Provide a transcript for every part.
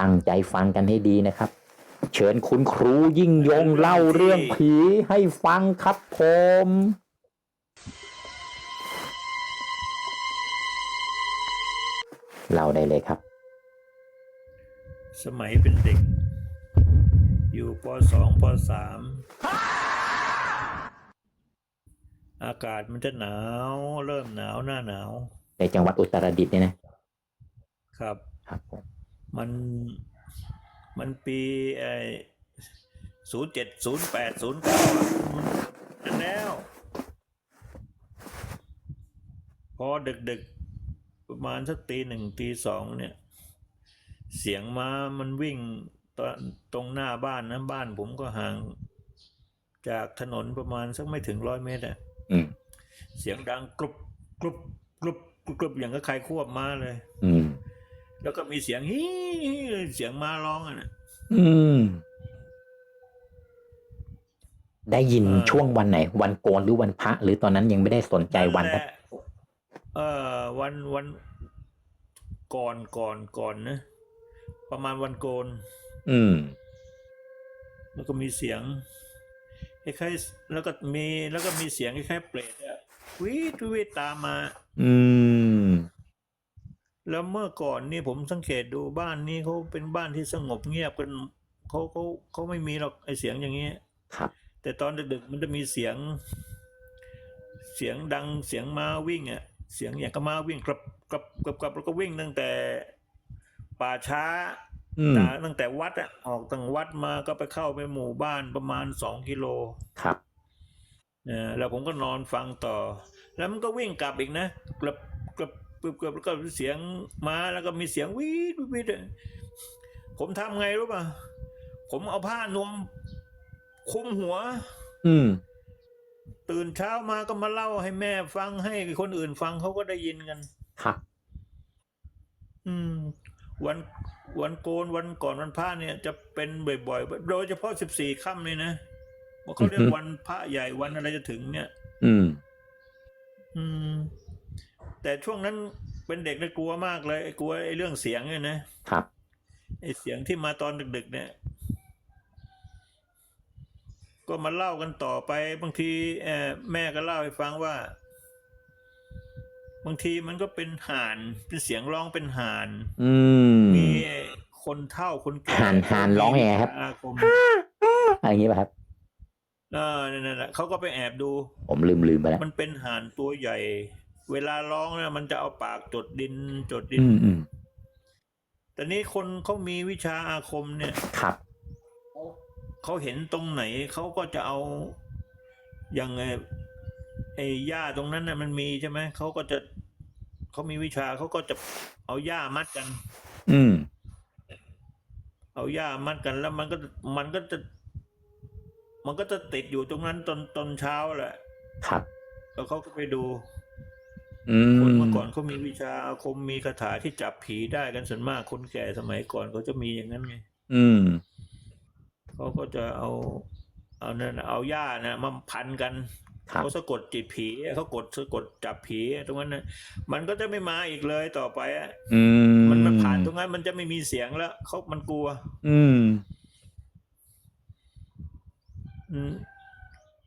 ตั้งใจฟังกันให้ดีนะครับ เชิญคุณครูยิ่งยงเล่าเรื่องผีให้ฟังครับผมเล่าได้เลยครับ สมัยเป็นเด็ก อยู่ปสองปสามอากาศมันจะหนาว เริ่มหนาวหน้าหนาว ในจังหวัดอุตรดิตถ์เนี่ยนะครับ ครับผม มันมันปีไอศูนย์เจ็ดศูนย์แปดศูนย์เก้านั่นแล้ว พอดึกๆประมาณสักตีหนึ่งตีสองเนี่ย เสียงม้ามันวิ่งตอนตรงหน้าบ้านนะบ้านผมก็ห่าง จากถนนประมาณสักไม่ถึงร้อยเมตรอะอืมเสียงดังกรุบกรุบกรุบกรุบกรุบอย่างกับใครควบม้าเลย อืม แล้วก็มีเสียงฮีเสียงม้าร้องอะนะอืม ได้ยินเออช่วงวันไหน วันโกนหรือวันพระ หรือตอนนั้นยังไม่ได้สนใจวันนั่ครับแหละเออวันวันก่อนก่อนก่อนนะประมาณวันโกน อืม แล้วก็มีเสียงคล้ายๆแล้วก็มีแล้วก็มีเสียงคล้ายๆเปรตอะวิทวิทตามมา อืม แล้วเมื่อก่อนนี่ผมสังเกตดูบ้านนี้เขาเป็นบ้านที่สงบเงียบกันเขาเขาเขาไม่มีหรอกไอเสียงอย่างเงี้ยครับ แต่ตอนดึกๆมันจะมีเสียง เสียงดังเสียงม้าวิ่งอะ เสียงอย่างกับม้าวิ่งกลับกลับกลับกลับแล้วก็วิ่งตั้งแต่ป่าช้าอืมจากตั้งแต่วัดอะออกตั้งวัดมาก็ไปเข้าไปหมู่บ้านประมาณสองกิโลครับเออแล้วผมก็นอนฟังต่อ แล้วมันก็วิ่งกลับอีกนะกลับกลับ กลับกลับแล้วก็เสียงม้าแล้วก็มีเสียงวีดวีดอะผมทำไงรู้ป่ะผมเอาผ้านวมคลุมหัว อืม ตื่นเช้ามาก็มาเล่าให้แม่ฟังให้คนอื่นฟังเขาก็ได้ยินกันครับอืม วันวันโกนวันก่อนวันพระเนี่ย จะเป็นบ่อยๆโดยเฉพาะสิบสี่ค่ำเลยนะว่าเขาเรียอืกอฮึวันพระใหญ่วันอะไรจะถึงเนี่ย อืม อืม แต่ช่วงนั้นเป็นเด็กเลยกลัวมากเลยไอ้กลัวไอ้เรื่องเสียงเนี่ยนะครับไอ้เสียงที่มาตอนดึก ๆ เนี่ย ก็มาเล่ากันต่อไป บางทีเอ่อแม่ก็เล่าให้ฟังว่า บางทีมันก็เป็นห่านเป็นเสียงร้องเป็นห่านอืมมีคนเฒ่าคนแก่ห่านห่านร้องยังไงครับอาคมอะไรอย่างนี้ป่ะครับเออนั่นแหละเขาก็ไปแอบดู ผมลืมลืมไปแล้วมันเป็นห่านตัวใหญ่ เวลาร้องเนี่ยมันจะเอาปากจดดินจดดิอืนมอืมแต่นี้คนเขามีวิชาอาคมเนี่ยครับ เขาเห็นตรงไหนเขาก็จะเอาอย่างไอ้ไอ้หญ้าตรงนั้นน่ะมันมีใช่ไหมเขาก็จะเขามีวิชาเขาก็จะเอาหญ้ามัดกัน อืม เอาหญ้ามัดกันแล้วมันก็มันก็จะ มันก็จะติดอยู่ตรงนั้นตอนตอนเช้าแหละครับ แล้วเขาก็ไปดู อืมคนเมื่อก่อนเขามีวิชาอาคมมีคาถาที่จับผีได้กันส่วนมากคนแก่สมัยก่อนเขาจะมีอย่างนั้นไงอืมเขาก็จะเอา เอานั่นน่ะเอาหญ้านะมาพันกันครับเขาสะกดจิตผีเขากดสะกดจับผีตรงนั้นนะมันก็จะไม่มาอีกเลยต่อไปอะอืมมันมันผ่านตรงนั้น มันจะไม่มีเสียงแล้วเขามันกลัว อืม อืม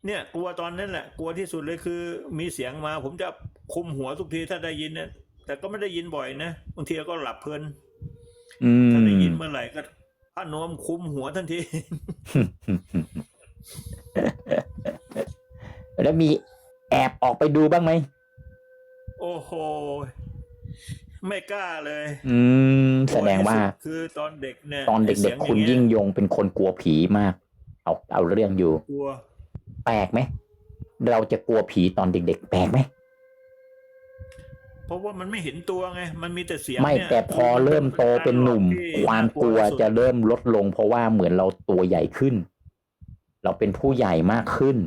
เนี่ยกลัวตอนนั้นแหละกลัวที่สุดเลยคือ มีเสียงมา ผมจะคุมหัวทุกทีถ้าได้ยินเนี่ยแต่ก็ไม่ได้ยินบ่อยนะบางทีก็หลับเพลินอืมถ้าได้ยินเมื่อไหร่ก็ผ้านวมคุมหัวทันที แล้วมีแอบออกไปดูบ้างไหม โอ้โห ไม่กล้าเลย อืม แสดงว่ากลัที่สุคือตอนเด็กเนี่ย ตอนเด็กๆคุณยิ่งยงเป็นคนกลัวผีมาก เอาเอาเรื่องอยู่ กลัว แปลกไหมเราจะกลัวผีตอนเด็ก ๆ แปลกไหมเพราะว่ามันไม่เห็นตัวไง มันมีแต่เสียงไม่เนี่ยแต่พอเริ่มโตเป็นหนุ่มที่ความกลัวน่ที่สุดจะเริ่มลดลง เพราะว่าเหมือนเราตัวใหญ่ขึ้น เราเป็นผู้ใหญ่มากขึ้น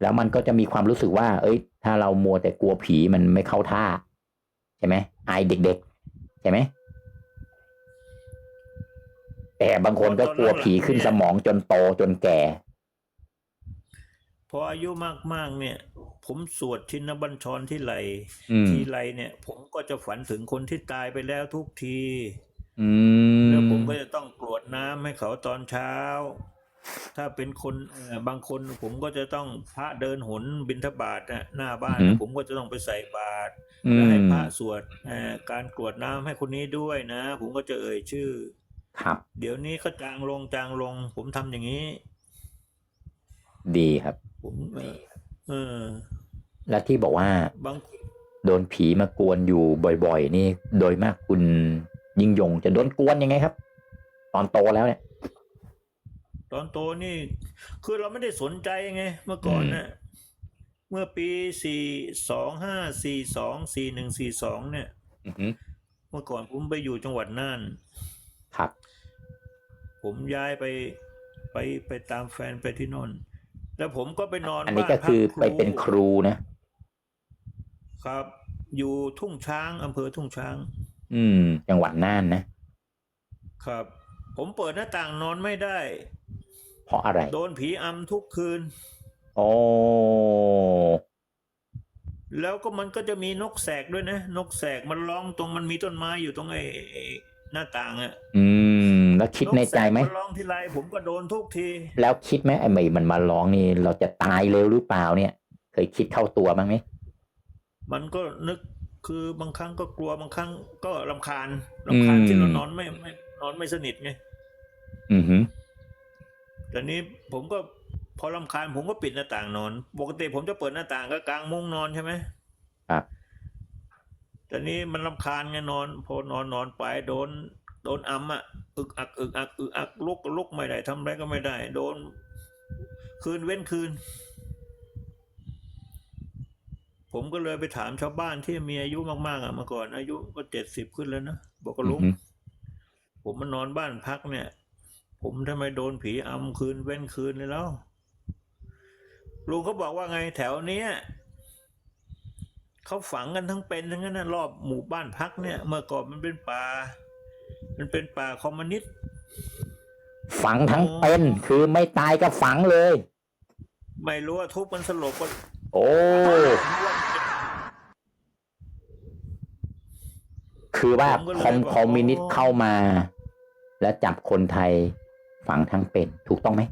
แล้วมันก็จะมีความรู้สึกว่า เอ้ย ถ้าเรามัวแต่กลัวผีมันไม่เข้าท่า ใช่ไหมอายเด็กๆ ใช่ไหมแต่บางคนก็กลัวผีขึ้นสมองจนโตจนแก่พ ออายุมากๆเนี่ย ผมสวดชินบัญชรที่ไหลอืมทีไรเนี่ย ผมก็จะฝันถึงคนที่ตายไปแล้วทุกทีอืมแล้วผมก็จะต้องกรวดน้ำให้เขาตอนเช้า ถ้าเป็นคนเอ่อบางคนผมก็จะต้องพระเดินหนบิณฑบาตนะหน้าบ้านอือหือผมก็จะต้องไปใส่บาตรอืแล้วมให้พระสวดเอ่อการกรวดน้ำให้คนนี้ด้วยนะ ผมก็จะเอ่ยชื่อ ครับ เดี๋ยวนี้ก็จางลงจางลง ผมทำอย่างนี้ ดีครับผมเออเออ แล้วที่บอกว่าบางโดนผีมากวนอยู่บ่อย ๆ นี่ โดยมากคุณยิ่งยงจะโดนกวนยังไงครับ ตอนโตแล้วเนี่ย ตอนโตนี่ คือเราไม่ได้สนใจไง เมื่อก่อนน่ะเมื่อปีสี่สองห้าสี่สองสี่หนึ่งสี่สองเนี่ยอือหือเมื่อก่อนผมไปอยู่จังหวัดน่านครับ ผมย้ายไปไปไปตามแฟนไปที่นนท์ แล้วผมก็ไปนอนอันนี้บ้าก็คือพัไปเป็นครูนะ ครับ อยู่ทุ่งช้างอำเภอทุ่งช้าง อืม จังหวัดน่านนะ ครับ ผมเปิดหน้าต่างนอนไม่ได้ เพราะอะไร โดนผีอำทุกคืน โอ้แล้วก็มันก็จะมีนกแสกด้วยนะ นกแสกมันร้องตรงมันมีต้นไม้อยู่ตรงไอ้ไอ้หน้าต่างอะอืม แล้วคิดในใจไหมนกแสกมันร้องทีไรผมก็โดนทุกที แล้วคิดไหมไอ้ไม่มันมาร้องนี่ เราจะตายเร็วหรือเปล่าเนี่ย เคยคิดเข้าตัวบ้างไหมมันก็นึกคือบางครั้งก็กลัวบางครั้งก็รำคาญรำคาญอืมที่เรานอนไม่ไม่นอนไม่สนิทไงอือหือแต่นี้ผมก็พอรำคาญผมก็ปิดหน้าต่างนอน ปกติผมจะเปิดหน้าต่างก็กลางมุ้งนอนใช่ไหมครับแต่นี้มันรำคาญไงนอน พอนอนนอนไปโดน โดนอัมอะ อึกอักอึกอักอึกอักลุกก็ลุกไม่ได้ทำอะไรก็ไม่ได้ โดน คืนเว้นคืน ผมก็เลยไปถามชาวบ้านที่มีอายุมากๆอะเมื่อก่อน อายุก็เจ็ดสิบขึ้นแล้วนะบอกก็อืลุองหือผมมานอนบ้านพักเนี่ย ผมทำไมโดนผีอำคืนเว้นคืนเลยแล้วลุงเขาบอกว่าไงแถวเนี้ยเขาฝังกันทั้งเป็นทั้งนั้นนะรอบหมู่บ้านพักเนี่ย เมื่อก่อนมันเป็นป่า มันเป็นป่าคอมมิวนิสต์ฝังทั้งเป็นคือไม่ตายก็ฝังเลย ไม่รู้ว่าทุบมันสลบก็โอ้คือว่าคอมคอมมิวนิสต์เข้ามา แล้วจับคนไทยฝังทั้งเป็น ถูกต้องไหม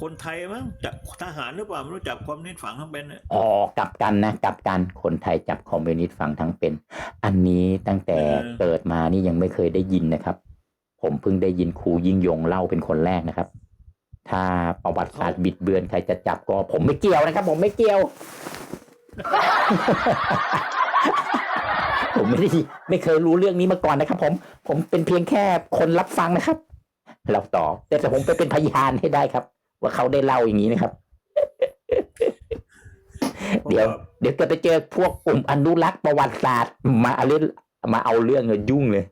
คนไทยมั้งจับทหารหรือเปล่าไม่รู้จับคอมมิวนิสต์ฝังทั้งเป็นน่ะอ๋อกลับกันนะกลับกันคนไทยจับคอมมิวนิสต์ฝังทั้งเป็น อันนี้ตั้งแต่เกิดมานี่ยังไม่เคยได้ยินนะครับ ผมเพิ่งได้ยินครูยิ่งยงเล่าเป็นคนแรกนะครับ ถ้าประวัติศาสตร์บิดเบือนใครจะจับก็ผมไม่เกี่ยวนะครับ ผมไม่เกี่ยว ผมไม่ได้ไม่เคยรู้เรื่องนี้มาก่อนนะครับ ผม ผมเป็นเพียงแค่คนรับฟังนะครับเราต่อแต่แต่ผมไปเป็นพยานให้ได้ครับ ว่าเขาได้เล่าอย่างนี้นะครับผมเดี๋ยวก็เดี๋ยวจะไปเจอพวกกลุ่มอนุรักษ์ประวัติศาสตร์ มาเอาเรื่องมาเอาเรื่องเลยยุ่งเลย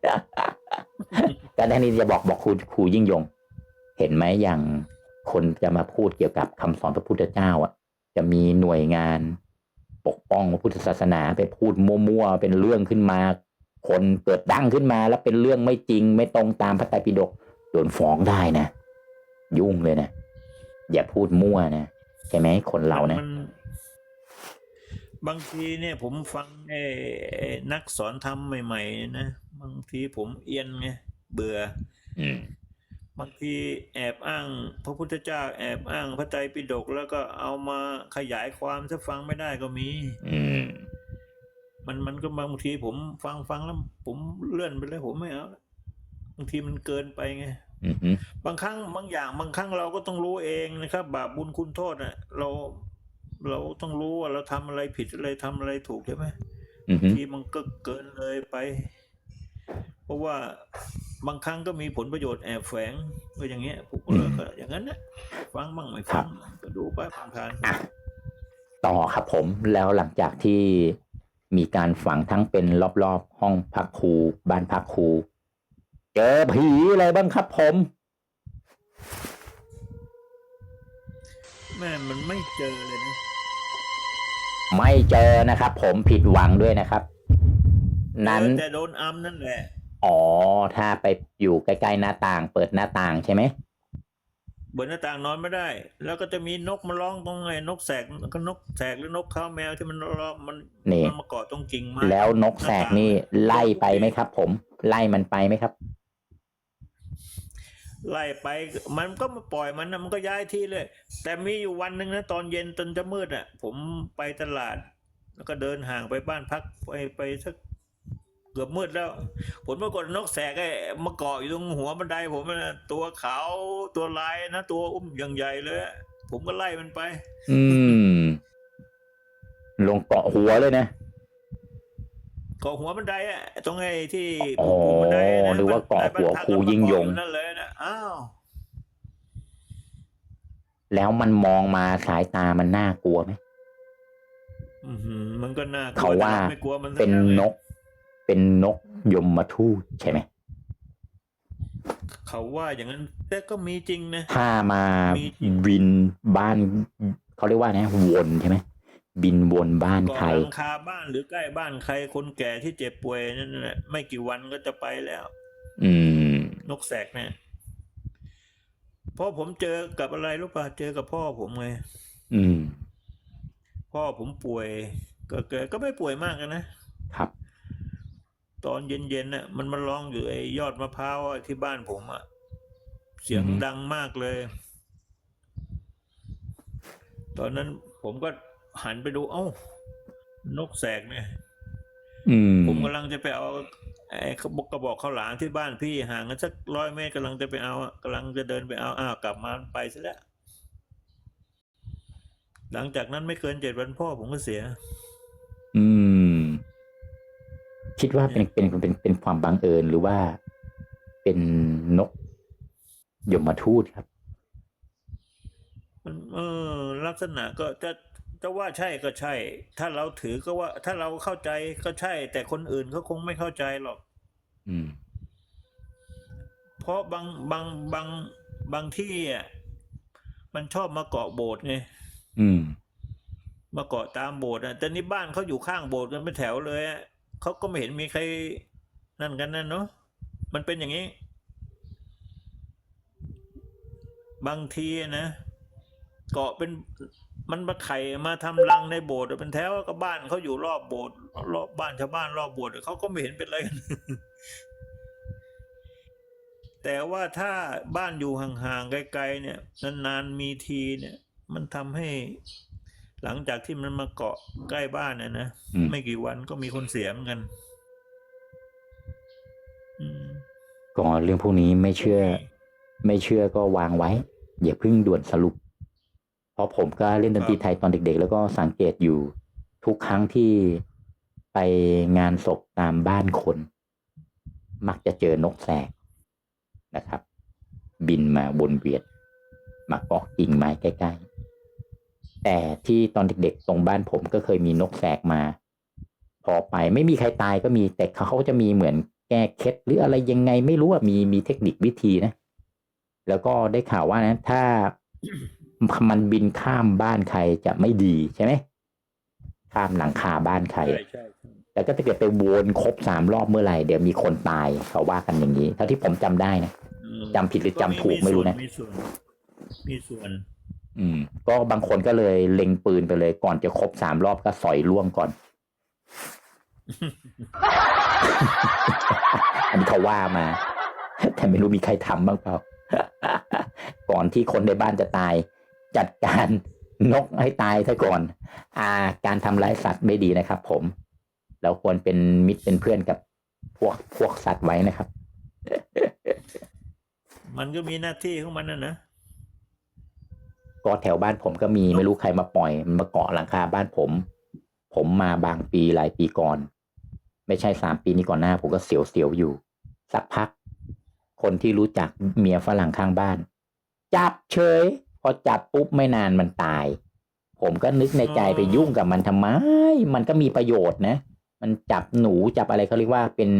แต่ท่านนี้จะบอกบอกครูครูยิ่งยง เห็นไหมอย่างคนจะมาพูดเกี่ยวกับคำสอนพระพุทธเจ้า อะ จะมีหน่วยงานปกป้องพระพุทธศาสนาไปพูดมั่วๆเป็นเรื่องขึ้นมา คนเกิดดังขึ้นมา แล้วเป็นเรื่องไม่จริงไม่ตรงตามพระไตรปิฎกโดนฟ้องได้นะ ยุ่งเลยนะ อย่าพูดมั่วนะใช่ไหมคนเรานะมันบางทีเนี่ยผมฟังไอ้ไอ้นักสอนธรรมใหม่ๆเนี่ยนะบางทีผมเอียนไงเบื่ออืมบางทีแอบอ้าง พระพุทธเจ้าแอบอ้างพระไตรปิฎกแล้วก็เอามาขยายความถ้าฟังไม่ได้ก็มีอืมมันมันก็บางทีผมฟังฟังแล้ว ผมเลื่อนไปเลยผมไม่เอาบางทีมันเกินไปไงอืมอืม บางครั้งบางอย่าง บางครั้งเราก็ต้องรู้เองนะครับ บาปบุญคุณโทษอะ เราเราต้องรู้ว่าเราทำอะไรผิดอะไรทำอะไรถูกใช่ไหมอืมทีมันก็เกินเลยไป เพราะว่าบางครั้งก็มีผลประโยชน์แอบแฝงก็อย่างเงี้ยผมก็เลยก็อย่างนั้นนะฟังบ้างไม่ฟังก็ดูไปผ่านๆอะต่อครับผมแล้วหลังจากที่มีการฝังทั้งเป็นรอบๆ ห้องพักครูบ้านพักครู เจอผีอะไรบ้างครับผมแม่มันไม่เจอเลยนะ ไม่เจอนะครับ ผมผิดหวังด้วยนะครับ นั้นเจอแต่โดนอัมนั่นแหละ อ๋อ ถ้าไปอยู่ใกล้ๆหน้าต่าง เปิดหน้าต่างใช่ไหมบนหน้าต่างนอนไม่ได้ แล้วก็จะมีนกมาร้องตรงไงนกแสกก็นกแสกหรือนกข้าวแมวที่มันร้องมันนี่มันมาเกาะตรงกิ่งไม้แล้วนกแสกนี่ไล่ไปไหมครับ ผม ไล่มันไปไหมครับ ไล่ไปมันก็มาปล่อยมันนะมันก็ย้ายที่เลย แต่มีอยู่วันหนึ่งนะตอนเย็นจนจะมืดอะ ผมไปตลาด แล้วก็เดินห่างไปบ้านพักไปไปสักเกือบมืดแล้ว ผลปรากฏนกแสกไอ้มาเกาะอยู่ตรงหัวบันได ผมนะตัวขาวตัวลายนะตัวอุ้มอย่างใหญ่เลยอะผมก็ไล่มันไป อืม ลงเกาะหัวเลยนะเกาะหัวบันไดอะตรงไอ้ที่อ๋อปุ่มบันไดนะนึกว่าเกาะหัวครูยิ่งยงนั่นเลยนะอ้าว แล้วมันมองมาสายตามันน่ากลัวไหมอื้อหือมันก็น่ากลัวเขาว่าแต่รไม่กลัวมันสัเป็นอย่างลยนก เป็นนกยมมาทูตใช่ไหมเขาว่าอย่างนั้นแต่ก็มีจริงนะถ้ามามีจริงบินบ้านเขาเรียกว่านะวนใช่ไหมบินวนบ้านก่อใครหลังคาบ้านหรือใกล้บ้านใครคนแก่ที่เจ็บป่วยนั่นแหละไม่กี่วันก็จะไปแล้ว อืม นกแสกเนี่ย เพราะผมเจอกับอะไรรู้ป่ะเจอกับพ่อผมไงอืม พ่อผมป่วย ก็แกก็ไม่ป่วยมากอะนะครับ ตอนเย็นๆน่ะ มันมาร้องอยู่ไอ้ยอดมะพร้าวอะที่บ้านผมอะเสียงอือฮึดังมากเลย ตอนนั้นผมก็หันไปดู เอ้า นกแสกเนี่ยอืมผมกำลังจะไปเอา ไอ้กระบอกกระบอกข้าวหลามที่บ้านพี่ห่างกันสักร้อยเมตรกำลังจะไปเอาอะกำลังจะเดินไปเอาอ้าวกลับมาไปซะแล้วหลังจากนั้นไม่เกินเจ็ดวันพ่อผมก็เสีย อืม คิดว่าเป็นเป็นเป็นเป็นความบังเอิญหรือว่าเป็นนกยมทูตครับ มันเออลักษณะก็จะ จะว่าใช่ก็ใช่ ถ้าเราถือก็ว่า ถ้าเราเข้าใจก็ใช่ แต่คนอื่นเขาคงไม่เข้าใจหรอก อืม เพราะบางบางบางบางที่อะมันชอบมาเกาะโบสถ์ไงอืม มาเกาะตามโบสถ์อะแต่นี่บ้านเขาอยู่ข้างโบสถ์กันเป็นแถวเลยอะเขาก็ไม่เห็นมีใครนั่นกันนั่นเนาะมันเป็นอย่างนี้ บางทีนะ เกาะเป็น มันมาไข่มาทำรังในโบสถ์อะเป็นแถวก็บ้านเขาอยู่รอบโบสถ์รอบบ้านชาวบ้านรอบโบสถ์เขาก็ไม่เห็นเป็นไรกันแต่ว่าถ้าบ้านอยู่ห่างๆไกลๆเนี่ยนานๆมีทีเนี่ย มันทำให้หลังจากที่มันมาเกาะใกล้บ้านเนี่ยนะอืมไม่กี่วันก็มีคนเสียเหมือนกันอืมก็เรื่องพวกนี้ไม่เชื่อ ไม่เชื่อก็วางไว้ อย่าเพิ่งด่วนสรุป เพราะผมก็เล่นดนตรีไทยตอนเด็ก ๆ แล้วก็สังเกตอยู่ทุกครั้งที่ไปงานศพตามบ้านคน มักจะเจอนกแสกนะครับ บินมาวนเวียนมาเกาะกิ่งไม้ใกล้ๆ แต่ที่ตอนเด็กๆ ตรงบ้านผมก็เคยมีนกแสกมา พอไปไม่มีใครตายก็มีแต่เขาเขาจะมีเหมือนแก้เคล็ดหรืออะไรยังไงไม่รู้ว่ามีมีเทคนิควิธีนะ แล้วก็ได้ข่าวว่านะ ถ้า มันบินข้ามบ้านใครจะไม่ดีใช่ไหมข้ามหลังคาบ้านใครใช่ใช่ใช่แต่ก็ถ้าเกิดไปวนครบสามรอบเมื่อไหร่เดี๋ยวมีคนตายเขาว่ากันอย่างนี้เท่าที่ผมจำได้นะอืมจำผิดหรือจำถูกไม่รู้นะมีส่วนมีส่วน อืม ก็บางคนก็เลยเล็งปืนไปเลย ก่อนจะครบสามรอบก็สอยล่วงก่อนอันนี้เขาว่ามา แต่ไม่รู้มีใครทำบ้างเปล่า ก่อนที่คนในบ้านจะตาย จัดการนกให้ตายซะก่อน อ่า การทำร้ายสัตว์ไม่ดีนะครับ ผม เราควรเป็นมิตรเป็นเพื่อนกับพวกพวกสัตว์ไว้นะครับ มันก็มีหน้าที่ของมันนะนะก็แถวบ้านผมก็มีไม่รู้ใครมาปล่อย มันมาเกาะหลังคาบ้านผม ผมมาบางปีหลายปีก่อน ไม่ใช่สามปีนี้ก่อนหน้า ผมก็เสียวๆอยู่ สักพัก คนที่รู้จักเมียฝรั่งข้างบ้าน จับเฉย พอจับปุ๊บไม่นานมันตาย ผมก็นึกในใจไปยุ่งกับมันทำไม มันก็มีประโยชน์นะ มันจับหนูจับอะไรเขาเรียกว่าเป็น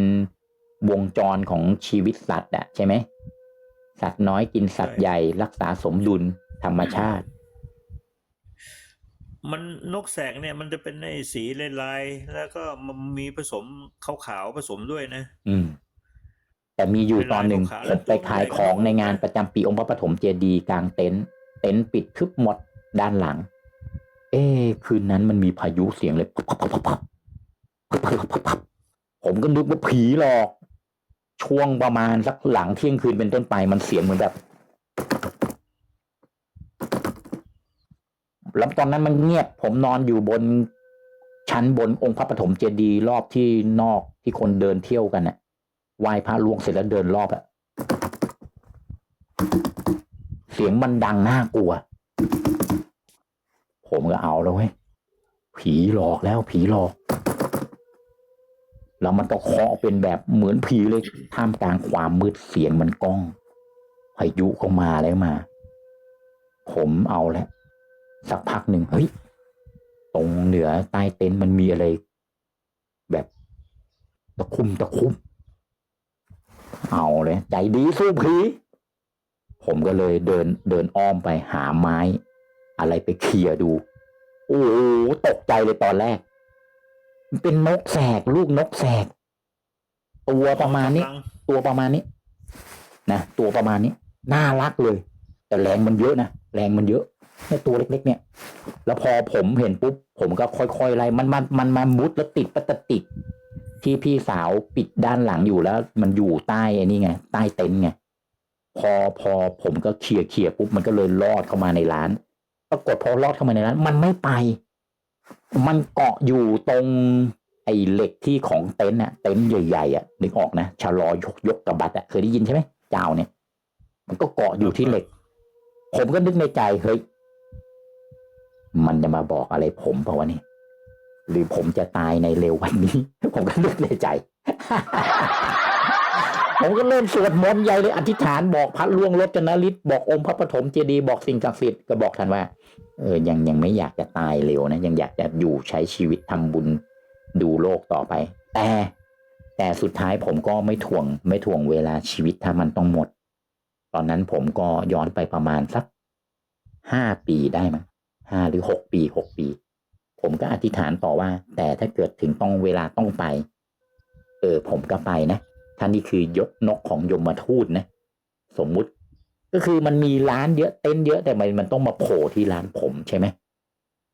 วงจรของชีวิตสัตว์อะใช่ไหมสัตว์น้อยกินสัตว์ใหญ่รักษาสมดุลธรรมชาติ มันนกแสกเนี่ย มันจะเป็นในสีลายๆแล้วก็มันมีผสมขาวๆผสมด้วยนะ อืม แต่มีอยู่เวลาตอนหนึ่งลูกค้าผมไปขายของในงานแล้วประจำปีองค์พระปฐมเจดีย์กลางเต็นท์ เต็นท์ปิดทึบหมดด้านหลัง เอ้คืนนั้นมันมีพายุเสียงเลยผมก็นึกว่าผีหรอก ช่วงประมาณสักหลังเที่ยงคืนเป็นต้นไปมันเสียงเหมือนแบบแล้วตอนนั้นมันเงียบ ผมนอนอยู่บนชั้นบนองค์พระปฐมเจดีย์รอบที่นอกที่คนเดินเที่ยวกันน่ะไหว้พระลวงเสร็จแล้วเดินรอบอะ สียงมันดังน่ากลัว ผมก็เอาแล้วเว้ยผีหลอกแล้วผีหลอก แล้วมันก็เคาะเป็นแบบเหมือนผีเลยท่ามกลางความมืดเสียงมันก้องพายุก็มาแล้วมา ผมเอาแล้วสักพักหนึ่งเฮ้ยตรงเหนือใต้เต็นท์มันมีอะไร แบบตะคุ่มตะคุ่มเอาเลย ใจดีสู้ผี ผมก็เลยเดินเดินอ้อมไปหาไม้ อะไรไปเคลียร์ดู โอ้โหตกใจเลยตอนแรก มันเป็นนกแสกลูกนกแสก ตัวประมาณนี้กำลังตัวประมาณนี้นะตัวประมาณนี้ น่ารักเลย แต่แรงมันเยอะนะแรงมันเยอะแค่ตัวเล็กๆเนี่ย แล้วพอผมเห็นปุ๊บ ผมก็ค่อยๆไล่มันมันมันมามุดแล้วติดพลาสติกที่พี่สาวปิดด้านหลังอยู่แล้ว มันอยู่ใต้ไอ้นี่ไง ใต้เต็นท์ไง พอพอผมก็เคลียร์เคลียร์ปุ๊บมันก็เลยลอดเข้ามาในร้าน ปรากฏพอลอดเข้ามาในร้าน มันไม่ไป มันเกาะอยู่ตรงไอ้เหล็กที่ของเต็นท์อะเต็นท์ใหญ่ๆอะนึกออกนะชะลอยกยกกระบัดอะเคยได้ยินใช่ไหมเจ้าเนี่ย มันก็เกาะอยู่ที่เหล็ก ผมก็นึกในใจเฮ้ยมันจะมาบอกอะไรผมเปล่าวะเนี่หรือผมจะตายในเร็ววันนี้ ผมก็นึกในใจ ผมก็เริ่มสวดมนต์ใหญ่เลยอธิษฐานบอกพระล่วงรจนฤทธิ์บอกองค์พระปฐมเจดีย์บอกสิ่งศักดิ์สิทธิ์ก็บอกท่านว่า เออยังยังไม่อยากจะตายเร็วนะ ยังอยากจะอยู่ใช้ชีวิตทำบุญดูโลกต่อไป แต่แต่สุดท้ายผมก็ไม่ถ่วง ไม่ถ่วงเวลาชีวิตถ้ามันต้องหมด ตอนนั้นผมก็ย้อนไปประมาณสักห้าปีได้มั้งห้าหรือหกปีหกปี ผมก็อธิษฐานต่อว่า แต่ถ้าเกิดถึงต้องเวลาต้องไป เออผมก็ไปนะ ท่านนี่คือยกนกของยมทูตนะสมมุติก็คือมันมีร้านเยอะเต็นเยอะแต่มันมันต้องมาโผล่ที่ร้านผมใช่ไหม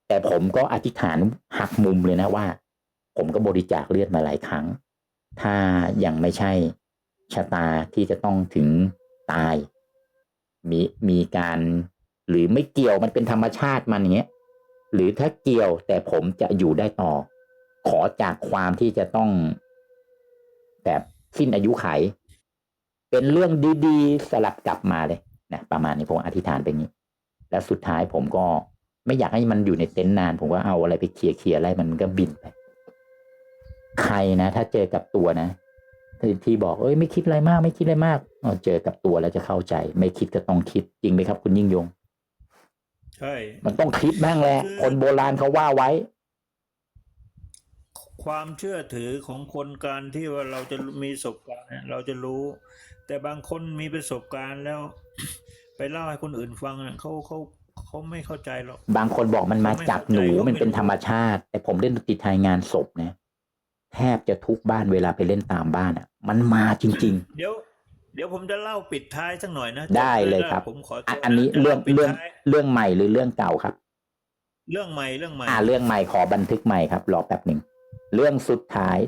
แต่ผมก็อธิษฐานหักมุมเลยนะว่า ผมก็บริจาคเลือดมาหลายครั้ง ถ้ายังไม่ใช่ชะตาที่จะต้องถึงตาย มีมีการ หรือไม่เกี่ยวมันเป็นธรรมชาติมันอย่างเงี้ยหรือถ้าเกี่ยวแต่ผมจะอยู่ได้ต่อ ขอจากความที่จะต้องแบบ สิ้นอายุไข เป็นเรื่องดีๆ สลับกลับมาเลยนะประมาณนี้ผมอธิษฐานไปอย่างนี้ แล้วสุดท้ายผมก็ไม่อยากให้มันอยู่ในเต็นท์นาน ผมก็เอาอะไรไปเคลียร์เคลียร์อะไรมันก็บินไปใครนะ ถ้าเจอกับตัวนะที่ที่บอกเอ้ยไม่คิดอะไรมาก ไม่คิดอะไรมากเอาเจอกับตัวแล้วจะเข้าใจ ไม่คิดก็ต้องคิดจริงไหมครับ คุณยิ่งยง ใช่ มันต้องคิดบ้างแหละคนโบราณเขาว่าไว้ ความเชื่อถือของคนการที่ว่าเราจะมีประสบการณ์เนี่ยเราจะรู้ แต่บางคนมีประสบการณ์แล้ว ไปเล่าให้คนอื่นฟังเนี่ยเขาเขาเขาไม่เข้าใจหรอกบางคนบอกมันมาจากหนูไม่เข้าใจมันเป็นธรรมชาติ แต่ผมเล่นดนตรีไทยงานศพนะแทบจะทุกบ้านเวลาไปเล่นตามบ้านอะ มันมาจริงเดี๋ยวเดี๋ยวผมจะเล่าปิดท้ายสักหน่อยนะได้เลยครับผมขอๆอะตัวอันนี้จะเรื่องล่าปิดเรื่องท้ายเรื่องใหม่หรือเรื่องเก่าครับ เรื่องใหม่เรื่องใหม่อ่าเรื่องใหม่ขอบันทึกใหม่ครับรอแป๊บหนึ่ง เรื่องสุดท้าย